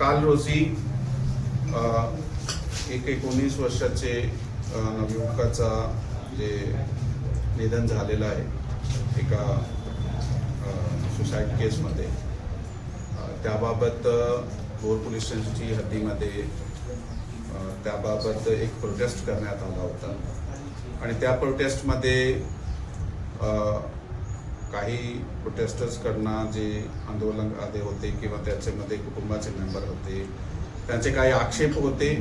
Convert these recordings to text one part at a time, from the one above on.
काल रोजी एक एकोणीस वर्षाचे नवयुवकाचा जे निधन झालेलं आहे एका सुसाईड केसमध्ये त्याबाबत अ, भोर पोलीस स्टेशनची हद्दीमध्ये त्याबाबत एक प्रोटेस्ट करण्यात आला होता. आणि त्या प्रोटेस्टमध्ये काही प्रोटेस्टर्सकडनं जे आंदोलन आले होते किंवा त्याच्यामध्ये कुटुंबाचे मेंबर होते त्यांचे काही आक्षेप होते.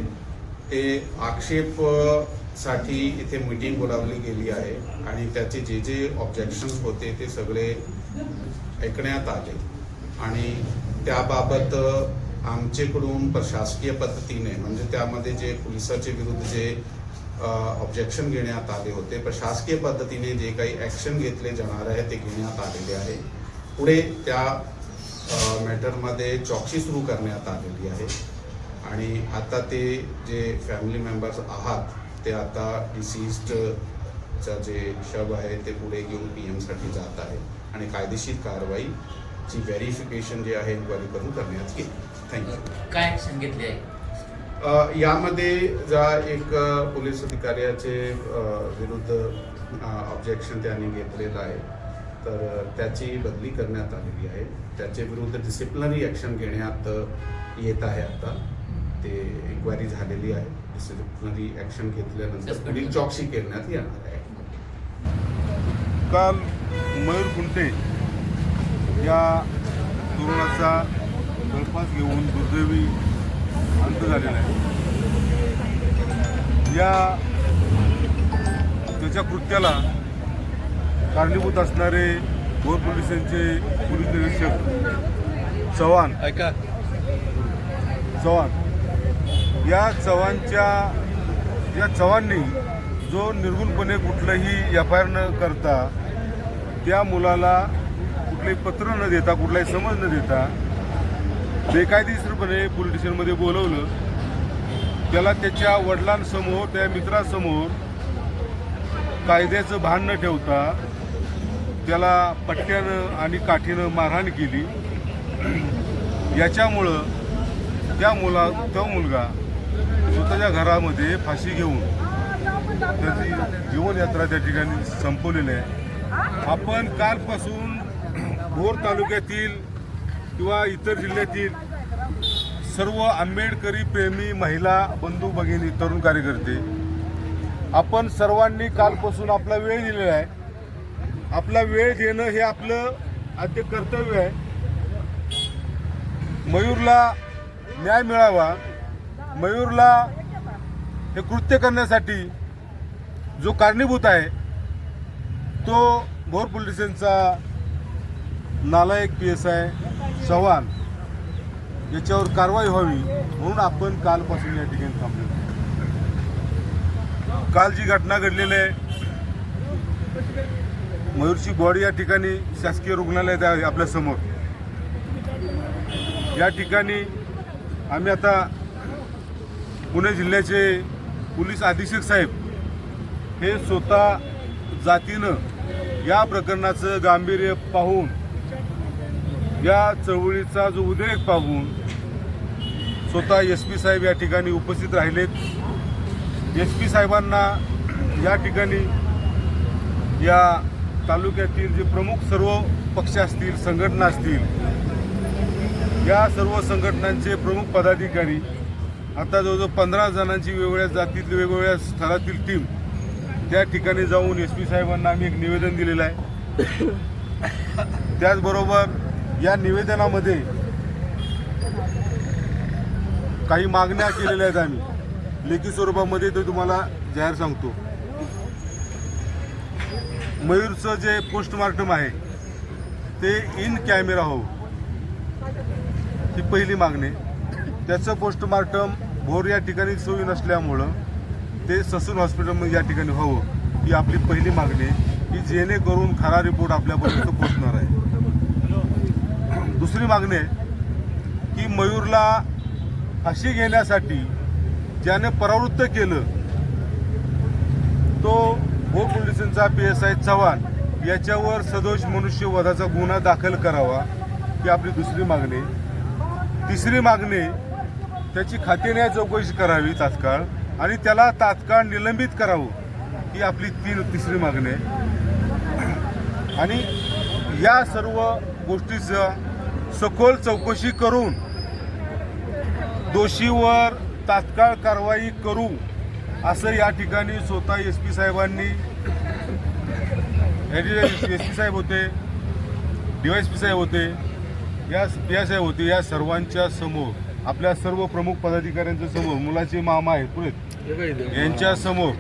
ते आक्षेपसाठी इथे मीटिंग बोलावली गेली आहे आणि त्याचे जे जे ऑब्जेक्शन्स होते ते सगळे ऐकण्यात आले. आणि त्याबाबत आमच्याकडून आमचेकडून प्रशासकीय पद्धतीने म्हणजे त्यामध्ये जे पोलिसाचे विरुद्ध जे ऑब्जेक्शन घेण्यात आले होते. प्रशासकीय पद्धतीने जे काही ॲक्शन घेतले जाणार आहे ते घेण्यात आलेले आहे. पुढे त्या मॅटरमध्ये चौकशी सुरू करण्यात आलेली आहे. आणि आता ते जे फॅमिली मेंबर्स आहात ते आता डिसीज्डचा जे शब आहे ते पुढे घेऊन पी एमसाठी जात आहे आणि कायदेशीर कारवाईची व्हेरिफिकेशन जे आहे इन्क्वायरी करून करण्यात येईल. थँक्यू काय ऍक्शन घेतली आहे? यामध्ये ज्या एक पोलीस अधिकाऱ्याचे विरुद्ध ऑब्जेक्शन त्यांनी घेतलेलं आहे. तर त्याची बदली करण्यात आलेली आहे. त्याच्या विरुद्ध डिसिप्लिनरी ॲक्शन घेण्यात येत आहे आता. ते इन्क्वायरी झालेली आहे. डिसिप्लिनरी ॲक्शन घेतल्यानंतर पुढील चौकशी करण्यात येणार आहे. काल मयूर कुंटे या तरुणाचा गळफास घेऊन दुर्दैवी अंत झालेला आहे. या त्याच्या कृत्याला कारणीभूत असणारे भोर पोलिसांचे पोलीस निरीक्षक चव्हाण. ऐका. चव्हाण. या चव्हाणच्या या चव्हाणनी जो निर्गुणपणे कुठलंही एफ आय आर न करता त्या मुलाला कुठलंही पत्र न देता कुठलाही समज न देता बेकायदेशीरपणे पोलीस स्टेशनमध्ये बोलवलं. त्याला त्याच्या वडिलांसमोर त्या मित्रासमोर कायद्याचं भान न ठेवता त्याला पट्ट्यानं आणि काठीनं मारहाण केली. याच्यामुळं त्या मुला तो मुलगा स्वतःच्या घरामध्ये फाशी घेऊन त्याची जीवनयात्रा त्या ठिकाणी संपवलेली आहे. आपण कालपासून भोर तालुक्यातील किंवा इतर जिल्ह्यातील सर्व आंबेडकरी प्रेमी महिला बंधू भगिनी तरुण कार्यकर्ते आपण सर्वांनी कालपासून आपला वेळ दिलेला आहे. आपला वेळ देणं हे आपलं आद्य कर्तव्य आहे. मयूरला न्याय मिळावा. मयूरला हे कृत्य करण्यासाठी जो कारणीभूत आहे तो भोर पोलिसांचा नालायक पी एस आय चव्हाण याच्यावर कारवाई व्हावी म्हणून आपण कालपासून या ठिकाणी थांबलो. काल जी घटना घडलेली आहे मयूरची बॉडी या ठिकाणी शासकीय रुग्णालयात आहे आपल्यासमोर. या ठिकाणी आम्ही आता पुणे जिल्ह्याचे पोलीस अधीक्षक साहेब हे स्वतः जातीनं या प्रकरणाचं गांभीर्य पाहून या चळवळीचा जो उद्रेक पाहून स्वतः एस पी साहेब या ठिकाणी उपस्थित राहिलेत. एस पी साहेबांना या ठिकाणी या तालुक्यातील जे प्रमुख सर्व पक्ष असतील संघटना असतील या सर्व संघटनांचे प्रमुख पदाधिकारी आता जवळजवळ पंधरा जणांची वेगवेगळ्या जातीतील वेगवेगळ्या स्थळातील टीम त्या ठिकाणी जाऊन एस पी साहेबांना आम्ही एक निवेदन दिलेलं आहे. त्याचबरोबर या निवेदनामध्ये काही मागण्या केलेल्या आहेत आम्ही. लेखी स्वरूपामध्ये ते तुम्हाला जाहीर सांगतो. मयूरचं जे पोस्टमार्टम आहे ते इन कॅमेरा हो. ही पहिली मागणी. त्याचं पोस्टमार्टम भोर या ठिकाणी सोयी नसल्यामुळं ते ससून हॉस्पिटलमध्ये या ठिकाणी व्हावं ही आपली पहिली मागणी आहे. की जेणेकरून खरा रिपोर्ट आपल्यापर्यंत पोहोचणार आहे. दुसरी मागणी आहे की मयूरला फाशी घेण्यासाठी ज्याने परावृत्त केलं तो भोर पोलिसांचा पी एस आय चव्हाण याच्यावर सदोष मनुष्यवधाचा गुन्हा दाखल करावा ही आपली दुसरी मागणी तिसरी मागणी त्याची खातेने चौकशी करावी तात्काळ आणि त्याला तात्काळ निलंबित करावं ही आपली तीन तिसरी मागणी आहे. आणि या सर्व गोष्टीचं सखोल चौकशी करून दोषीवर तात्काळ कारवाई करू असं या ठिकाणी स्वतः एस पी साहेबांनी एस पी साहेब होते डीवायस पी साहेब होते या पी आय साहेब होते या सर्वांच्या समोर आपल्या सर्व प्रमुख पदाधिकाऱ्यांच्या समोर मुलाचे मामा आहेत पुढे यांच्या समोर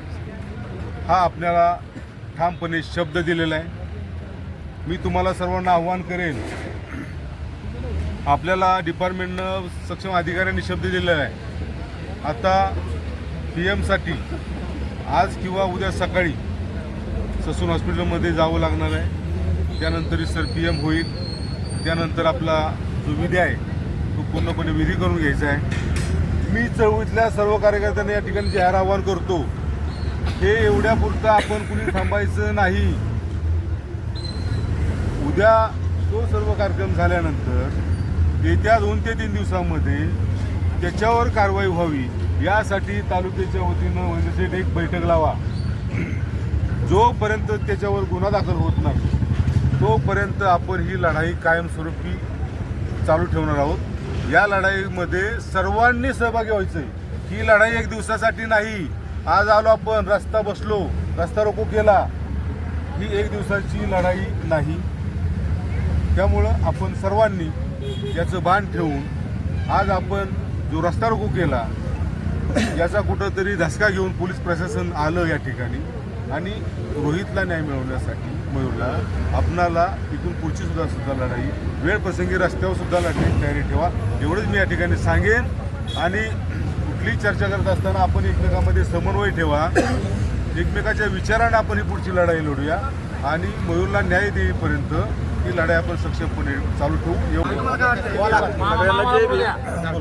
हा आपल्याला ठामपणे शब्द दिलेला आहे. मी तुम्हाला सर्वांना आव्हान करेन आपल्याला डिपार्टमेंटनं सक्षम अधिकाऱ्यांनी शब्द दिलेला आहे. आता पी एमसाठी आज किंवा उद्या सकाळी ससून हॉस्पिटलमध्ये जावं लागणार आहे. त्यानंतर सर पी एम होईल. त्यानंतर आपला जो विधी आहे तो पूर्णपणे विधी करून घ्यायचा आहे. मी चळवळीतल्या सर्व कार्यकर्त्यांना या ठिकाणी जाहीर आवाहन करतो हे एवढ्यापुरतं आपण कुणी थांबायचं नाही. उद्या तो सर्व कार्यक्रम झाल्यानंतर येत्या दोन ते तीन दिवसामध्ये त्याच्यावर कारवाई व्हावी यासाठी तालुक्याच्या वतीनं वैद्यसेठ एक बैठक लावा. जोपर्यंत त्याच्यावर गुन्हा दाखल होत नाही तोपर्यंत आपण ही लढाई कायमस्वरूपी चालू ठेवणार आहोत. या लढाईमध्ये सर्वांनी सहभागी व्हायचं आहे ही लढाई एक दिवसासाठी नाही. आज आलो आपण रस्ता बसलो रस्ता रोको केला. ही एक दिवसाची लढाई नाही. त्यामुळं आपण सर्वांनी याचं भान ठेवून आज आपण जो रस्ता रोको केला याचा कुठंतरी धसका घेऊन पोलीस प्रशासन आलं या ठिकाणी. आणि रोहितला न्याय मिळवण्यासाठी मयूरला आपणाला इथून पुढची सुद्धा सुद्धा लढाई वेळ प्रसंगी रस्त्यावर सुद्धा लढण्याची तयारी ठेवा. एवढंच मी या ठिकाणी सांगेन. आणि कुठलीही चर्चा करत असताना आपण एकमेकांमध्ये समन्वय ठेवा. एकमेकाच्या विचारानं आपण ही पुढची लढाई लढूया. आणि मयूरला न्याय देईपर्यंत ही लढाई आपण सक्षमपणे चालू ठेवू. सगळ्यांना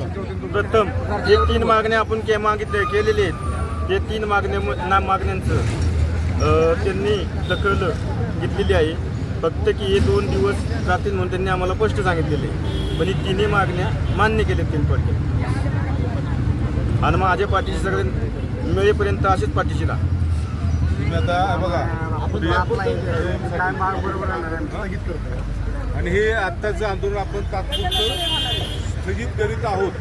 प्रथम जे तीन मागण्या आपण के मागितले केलेले आहेत. ते तीन मागण्या ना मागण्यांचं त्यांनी दखल घेतलेली आहे. फक्त की हे दोन दिवस जातील म्हणून त्यांनी आम्हाला स्पष्ट सांगितलेले. पण ही तिन्ही मागण्या मान्य केल्या तीन पडले आणि माझ्या पाठीशी सगळे मिळेपर्यंत असेच पाठीशी राहा. हे बघा आणि हे आत्ताचं आंदोलन आपण तात्पुरतं स्थगित करीत आहोत.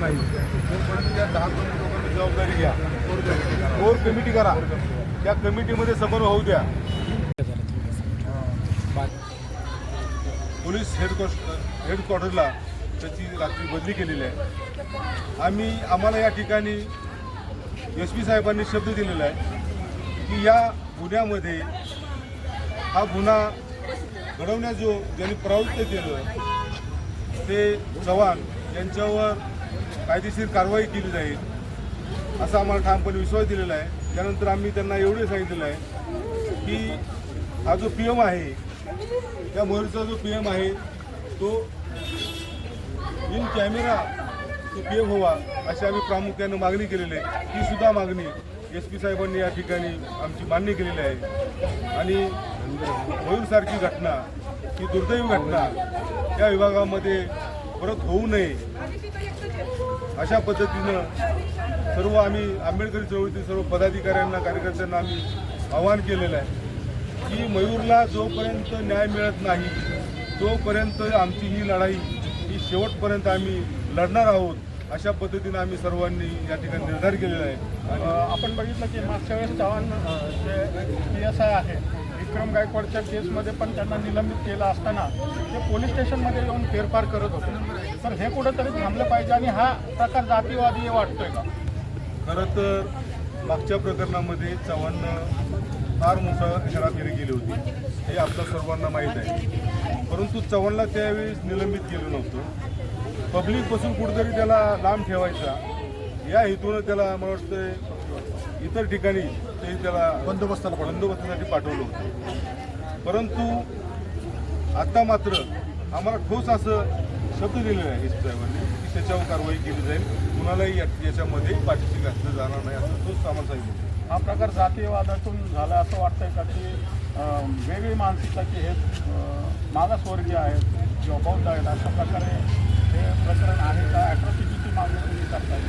नाही तोपर्यंत त्या दहा पंधरा लोकांनी जबाबदारी घ्या कोर कमिटी करा त्या कमिटीमध्ये समोर होऊ द्या पोलीस हेडक्वार्टर हेडक्वार्टरला त्याची रात्री बदली केलेली आहे. आम्ही आम्हाला या ठिकाणी एस पी साहेबांनी शब्द दिलेला आहे की या गुन्ह्यामध्ये हा गुन्हा घडवण्यास जो ज्यांनी प्रवृत्त केलं ते चव्हाण यांच्यावर कायदेशीर कारवाई केली जाईल असा आम्हाला ठामपणे विश्वास दिलेला आहे. त्यानंतर आम्ही त्यांना एवढे सांगितलेलं आहे की हा जो पी एम आहे त्या मयूरचा जो पी एम आहे तो इन कॅमेरा तो पी एम व्हावा अशी आम्ही प्रामुख्यानं मागणी केलेली आहे. ती सुद्धा मागणी एस पी साहेबांनी या ठिकाणी आमची मान्य केलेली आहे. आणि मयूरसारखी घटना ही दुर्दैवी घटना या विभागामध्ये परत होऊ नये अशा पद्धतीनं सर्व आम्ही आंबेडकरी चळवळीतील सर्व पदाधिकाऱ्यांना कार्यकर्त्यांना आम्ही आवाहन केलेलं आहे. की मयूरला जोपर्यंत न्याय मिळत नाही तोपर्यंत आमची ही लढाई ही शेवटपर्यंत आम्ही लढणार आहोत अशा पद्धतीनं आम्ही सर्वांनी या ठिकाणी निर्धार केलेला आहे. आपण बघितलं की मागच्या वेळेस Chavan J P S I आहे विक्रम गायकवाडच्या केसमध्ये पण त्यांना निलंबित केलं असताना ते पोलीस स्टेशनमध्ये येऊन फेरफार करत होते. तर हे कुठंतरी थांबलं पाहिजे आणि हा प्रकार जातीवादी वाटतोय का? खरं तर मागच्या प्रकरणामध्ये चव्हाणनं फार मोठा हेराफेरी केली होती. हे आपल्या सर्वांना माहीत आहे. परंतु चव्हाणला त्यावेळेस निलंबित केलं नव्हतं. पब्लिकपासून कुठेतरी त्याला लांब ठेवायचा. या हेतूनं त्याला मला वाटतं इतर ठिकाणी ते त्याला बंदोबस्ताला बंदोबस्तासाठी पाठवलं होतं. परंतु आता मात्र आम्हाला ठोस असं शब्द दिलेला आहे एस साहेबांनी की त्याच्यावर कारवाई केली जाईल. कुणालाही या- याच्यामध्ये पाठीशी घातलं जाणार नाही असं तोच आम्हाला सांगितलं हा प्रकार जातीयवादातून झाला असं वाटतंय का की वेगळी मानसिकता की हे मागासवर्गीय आहेत किंवा बौद्ध आहेत अशा प्रकारे हे प्रकरण आहे का? ॲट्रॉसिटीची मागणी तुम्ही करताय?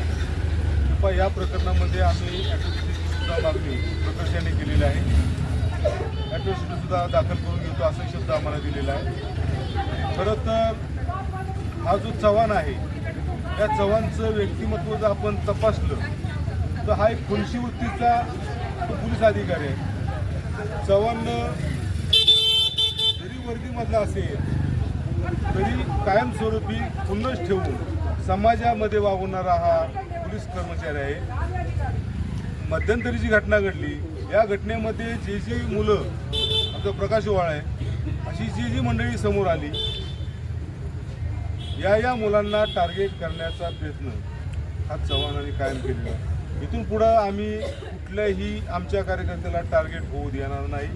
कृपया या प्रकरणामध्ये आम्ही ॲट्रॉसिटीसुद्धा मागणी प्रकर्षाने केलेली आहे. ॲट्रॉसिटीसुद्धा दाखल करून घेतो असा शब्द आम्हाला दिलेला आहे. खरं तर हा जो चव्हाण आहे या चव्हाणचं व्यक्तिमत्व जर आपण तपासलं तर हा एक खुलशी वृत्तीचा पोलीस अधिकारी आहे. चव्हाण जरी वर्दीमधला असेल तरी कायमस्वरूपी खुन्नस ठेवून समाजामध्ये वागवणारा हा पोलीस कर्मचारी आहे. मध्यंतरी जी घटना घडली. या घटनेमध्ये जे जी मुलं आमचा प्रकाश ओवाळ आहे अशी जी जी मंडळी समोर आली या या मुलांना टार्गेट करण्याचा प्रयत्न हा चव्हाणांनी कायम केलेला आहे. इथून पुढं आम्ही कुठल्याही आमच्या कार्यकर्त्याला टार्गेट होऊ देणार नाही.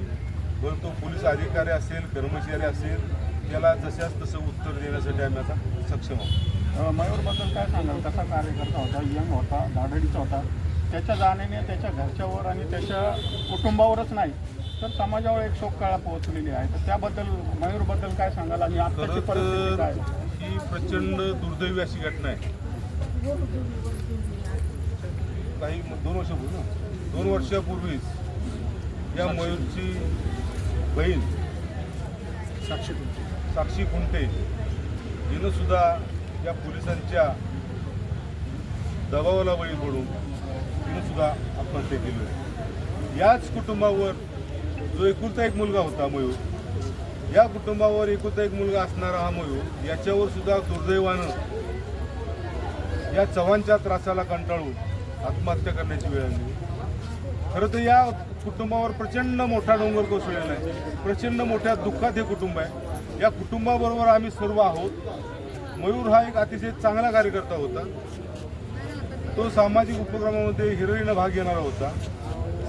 बरं तो पोलीस अधिकारी असेल कर्मचारी असेल त्याला जशाच तसं उत्तर देण्यासाठी आम्ही आता सक्षम आहोत. मयूरबद्दल काय सांगाल? कसा कार्यकर्ता होता? यंग होता धाडणीचा होता. त्याच्या जाण्याने त्याच्या घरच्यावर आणि त्याच्या कुटुंबावरच नाही तर समाजावर एक शोककळा पोहोचलेली आहे. तर त्याबद्दल मयूरबद्दल काय सांगाल आणि आत्ताची खरं परिस्थिती काय? ही प्रचंड दुर्दैवी अशी घटना आहे. काही दोन वर्षापूर्वी ना? दोन वर्षापूर्वीच या मयूरची बहीण साक्षी साक्षी कुंटे हिनं सुद्धा या पोलिसांच्या दबावाला बळी पडून तिनं सुद्धा आत्महत्या केली आहे. याच कुटुंबावर जो एकुलता एक मुलगा होता मयूर या कुटुंबावर एकुलता एक मुलगा असणारा हा मयूर याच्यावर सुद्धा दुर्दैवानं या चव्हाणच्या त्रासाला कंटाळून आत्महत्या करण्याची वेळ आली. खरं तर या कुटुंबावर प्रचंड मोठा डोंगर कोसळलेला आहे. प्रचंड मोठ्या दुःखात हे कुटुंब आहे. या कुटुंबाबरोबर आम्ही सर्व आहोत. मयूर हा एक अतिशय चांगला कार्यकर्ता होता. तो सामाजिक उपक्रमामध्ये हिरोईनं भाग घेणारा होता.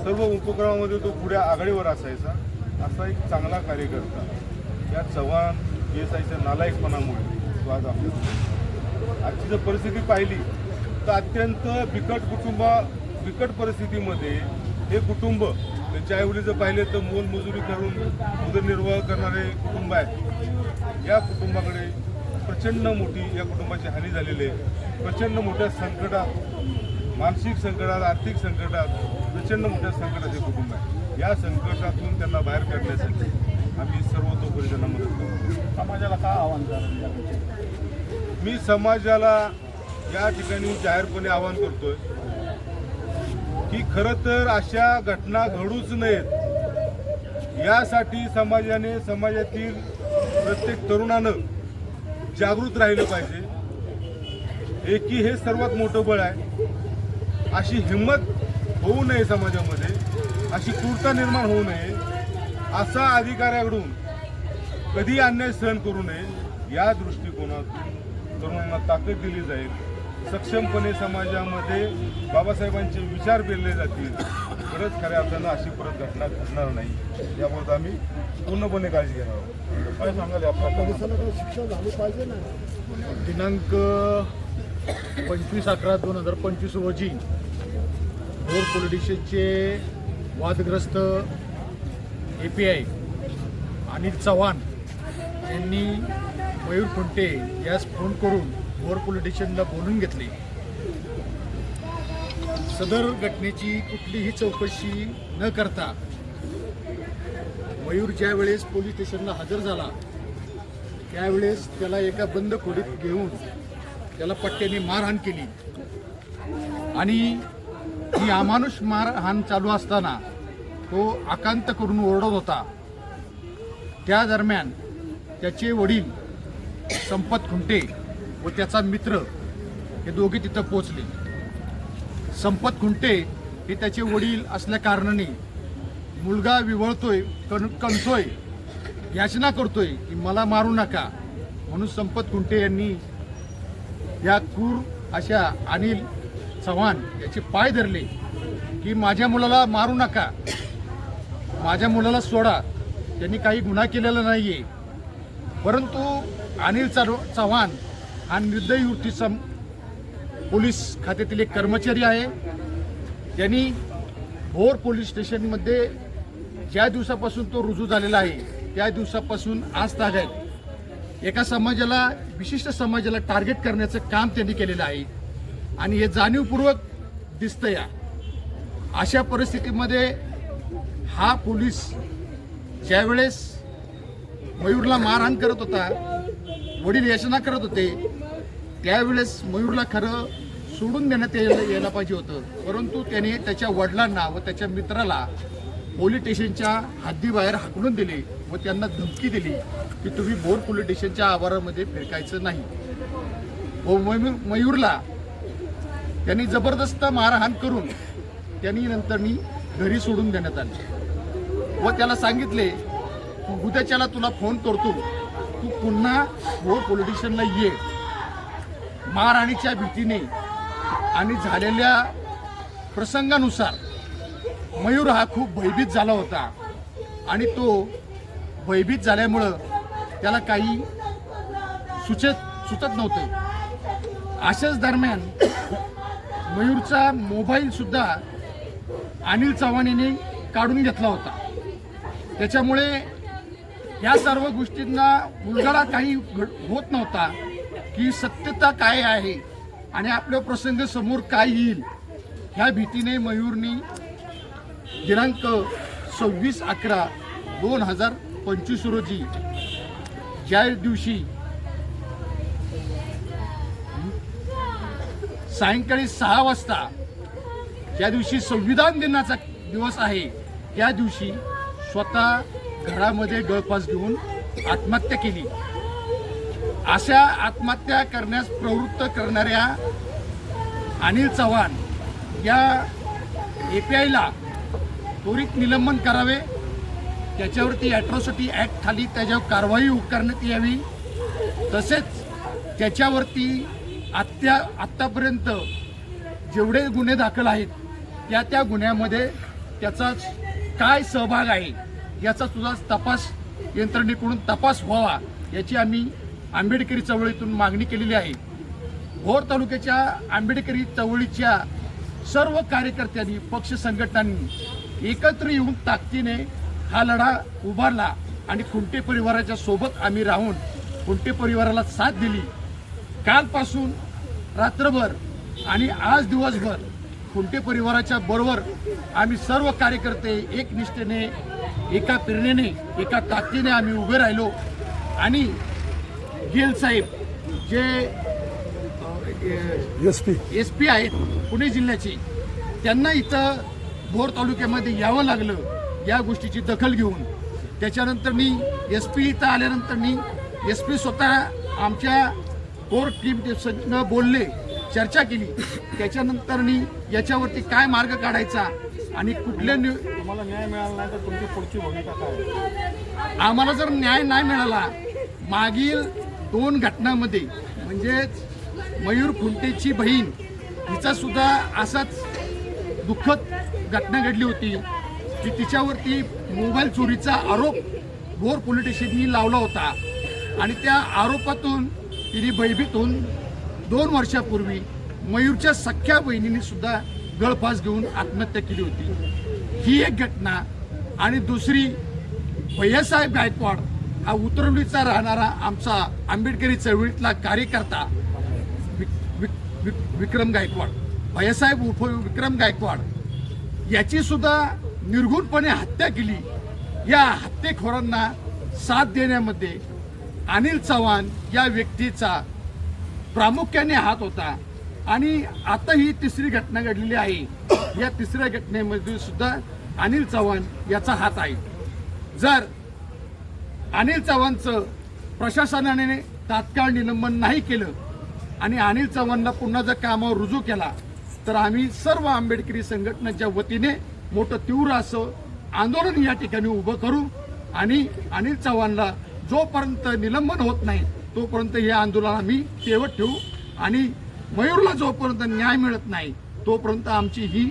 सर्व उपक्रमामध्ये तो पुढे आघाडीवर असायचा. असा एक चांगला कार्यकर्ता. या चव्हाण पी एस आयच्या नालायकपणामुळे तो आज आपल्या आजची जर परिस्थिती पाहिली तर अत्यंत बिकट कुटुंबा बिकट परिस्थितीमध्ये हे कुटुंब त्यांच्या आईवडील जर पाहिले तर मोलमजुरी करून उदरनिर्वाह करणारे कुटुंब आहेत. या कुटुंबाकडे प्रचंड मोठी या कुटुंबाची हानी झालेली आहे. प्रचंड मोठ्या संकटात मानसिक संकटात आर्थिक संकटात प्रचंड मोठ्या संकटात हे कुटुंब आहे या संकटातून त्यांना बाहेर काढण्यासाठी आम्ही सर्वतोपरी त्यांना मदत समाजाला काय आव्हान मी समाजाला या ठिकाणी जाहीरपणे आवाहन करतोय की खरं तर अशा घटना घडूच नयेत. यासाठी समाजाने समाजातील प्रत्येक तरुणानं जागृत राहिलं पाहिजे. एकी हे सर्वात मोठं बळ आहे. अशी हिंमत होऊ नये समाजामध्ये. अशी क्रूरता निर्माण होऊ नये. असा अधिकाऱ्याकडून कधी अन्याय सहन करू नये या दृष्टिकोनातून तरुणांना ताकद दिली जाईल. सक्षमपणे समाजामध्ये बाबासाहेबांचे विचार पेरले जातील. खरंच खऱ्या अर्थानं अशी परत घटना घडणार नाही. याबाबत आम्ही पूर्णपणे काळजी घेणार आहोत. काय सांगाल? दिनांक पंचवीस अकरा दोन हजार पंचवीस रोजी भोर पोलीस स्टेशनचे वादग्रस्त A P I Anil Chavan यांनी मयूर खुंटे यास फोन करून भोर पोलीस बोलून घेतले. सदर घटनेची कुठलीही चौकशी न करता मयूर ज्यावेळेस पोलीस स्टेशनला हजर झाला त्यावेळेस त्याला एका बंद खोलीत घेऊन त्याला पट्ट्याने मारहाण केली. आणि ही अमानुष मारहाण चालू असताना तो आकांत करून ओरडत होता. त्या दरम्यान त्याचे वडील संपत खुंटे व त्याचा मित्र हे दोघे तिथं पोचले संपत खुंटे हे त्याचे वडील असल्या कारणाने मुलगा विवळतोय कण कणतोय याचना करतोय की मला मारू नका. म्हणून संपत खुंटे यांनी या क्रूर अशा अनिल चव्हाण याचे पाय धरले की माझ्या मुलाला मारू नका. माझ्या मुलाला सोडा. त्यांनी काही गुन्हा केलेला नाही आहे परंतु अनिल चर चव्हाण हा निर्दयी वृत्तीचा पोलीस खात्यातील एक कर्मचारी आहे. त्यांनी भोर पोलीस स्टेशनमध्ये ज्या दिवसापासून तो रुजू झालेला आहे त्या दिवसापासून आज तागायत एका समाजाला विशिष्ट समाजाला टार्गेट करण्याचं काम त्यांनी केलेलं आहे. आणि हे जाणीवपूर्वक दिसतं या अशा परिस्थितीमध्ये हा पोलीस ज्यावेळेस मयूरला मारहाण करत होता वडील याचना करत होते त्यावेळेस मयूरला खरं सोडून देण्यात यायला यायला पाहिजे होतं. परंतु त्याने त्याच्या वडिलांना व त्याच्या मित्राला पोलीस स्टेशनच्या हद्दीबाहेर हाकलून दिले व त्यांना धमकी दिली की तुम्ही भोर पोलीस स्टेशनच्या आवारामध्ये फिरकायचं नाही. व मयूर मयूरला त्यांनी जबरदस्त मारहाण करून त्यांनी नंतर मी घरी सोडून देण्यात आले. व त्याला सांगितले उद्याच्याला तुला फोन करतो. तू पुन्हा भोर पोलीस स्टेशनला ये. महाराणीच्या भीतीने आणि झालेल्या प्रसंगानुसार मयूर हा खूप भयभीत झाला होता. आणि तो भयभीत झाल्यामुळं त्याला काही सुचत सुचत नव्हतं. अशाच दरम्यान मयूरचा मोबाईलसुद्धा अनिल चव्हाण यांनी काढून घेतला होता. त्याच्यामुळे या सर्व गोष्टींना उलगडा काही घड- होत नव्हता. की सत्यता काय आहे आणि आपल्या प्रसंग समोर काय येईल? ह्या भीतीने मयूरनी दिनांक सव्वीस अकरा दोन हजार पंचवीस रोजी ज्या दिवशी सायंकाळी सहा वाजता ज्या दिवशी संविधान दिनाचा दिवस आहे त्या दिवशी स्वतः घरामध्ये गळफास घेऊन आत्महत्या केली. अशा आत्महत्या करण्यास प्रवृत्त करणाऱ्या अनिल चव्हाण या ए पी आयला त्वरित निलंबन करावे. त्याच्यावरती ॲट्रॉसिटी ॲक्ट खाली त्याच्यावर कारवाई करण्यात यावी. तसेच त्याच्यावरती आत्या आत्तापर्यंत जेवढे गुन्हे दाखल आहेत त्या त्या गुन्ह्यामध्ये त्याचा काय सहभाग आहे याचा सुद्धा तपास यंत्रणेकडून तपास व्हावा याची आम्ही आंबेडकरी चळवळीतून मागणी केलेली आहे. भोर तालुक्याच्या आंबेडकरी चळवळीच्या सर्व कार्यकर्त्यांनी पक्ष संघटनांनी एकत्र येऊन ताकदीने हा लढा उभारला आणि खुंटे परिवाराच्या सोबत आम्ही राहून खुंटे परिवाराला साथ दिली. कालपासून रात्रभर आणि आज दिवसभर खुंटे परिवाराच्या बरोबर आम्ही सर्व कार्यकर्ते एक निष्ठेने एका प्रेरणेने एका ताकदीने आम्ही उभे राहिलो आणि गेल साहेब जे एस पी. एस पी आहेत पुणे जिल्ह्याचे त्यांना इथं भोर तालुक्यामध्ये यावं लागलं या गोष्टीची दखल घेऊन. त्याच्यानंतरनी एस पी इथं आल्यानंतरनी एस पी स्वतः आमच्या कोर टीम न बोलले चर्चा केली. त्याच्यानंतरनी याच्यावरती काय मार्ग काढायचा आणि कुठल्या नि तुम्हाला न्याय मिळाला नाही तर तुमची पुढची भूमिका काय आहे? आम्हाला जर न्याय नाही मिळाला मागील दोन घटनांमध्ये म्हणजेच मयूर खुंटेची बहीण हिचा सुद्धा असाच दुःखद घटना घडली होती की तिच्यावरती मोबाईल चोरीचा आरोप भोर पोलीस स्टेशननी लावला होता. आणि त्या आरोपातून तिने भयभीत होऊन दोन वर्षापूर्वी मयूरच्या सख्या बहिणीनेसुद्धा गळफास घेऊन आत्महत्या केली होती. ही एक घटना. आणि दुसरी भैयासाहेब गायकवाड उतरवलीचा राहणारा आमचा आंबेडकरी चळवळीतला कार्यकर्ता विक- विक- विक- विक्रम गायकवाड भैयासाहेब उर्फ विक्रम गायकवाड याची सुद्धा निर्घुणपणे हत्या केली. या हत्येखोरांना साथ देण्यामध्ये अनिल चव्हाण या व्यक्तीचा प्रामुख्याने हात होता. आणि आता ही तिसरी घटना घडलेली आहे. या तिसऱ्या घटनेमध्ये सुद्धा अनिल चव्हाण याचा हात आहे. जर अनिल चव्हाणचं प्रशासनाने तात्काळ निलंबन नाही केलं आणि अनिल चव्हाणला पुन्हा जर कामावर रुजू केला तर आम्ही सर्व आंबेडकरी संघटनेच्या वतीने मोठं तीव्र असं आंदोलन या ठिकाणी उभं करू आणि अनिल चव्हाणला जोपर्यंत निलंबन होत नाही तोपर्यंत हे आंदोलन आम्ही तेवत ठेवू आणि मयूरला जोपर्यंत न्याय मिळत नाही तोपर्यंत आमची ही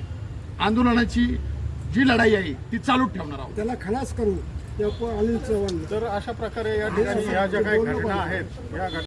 आंदोलनाची जी लढाई आहे ती चालू ठेवणार आहोत. त्याला खलास करू त्या अनिल चव्हाण. तर अशा प्रकारे या ठिकाणी या ज्या काही घटना आहेत या घटना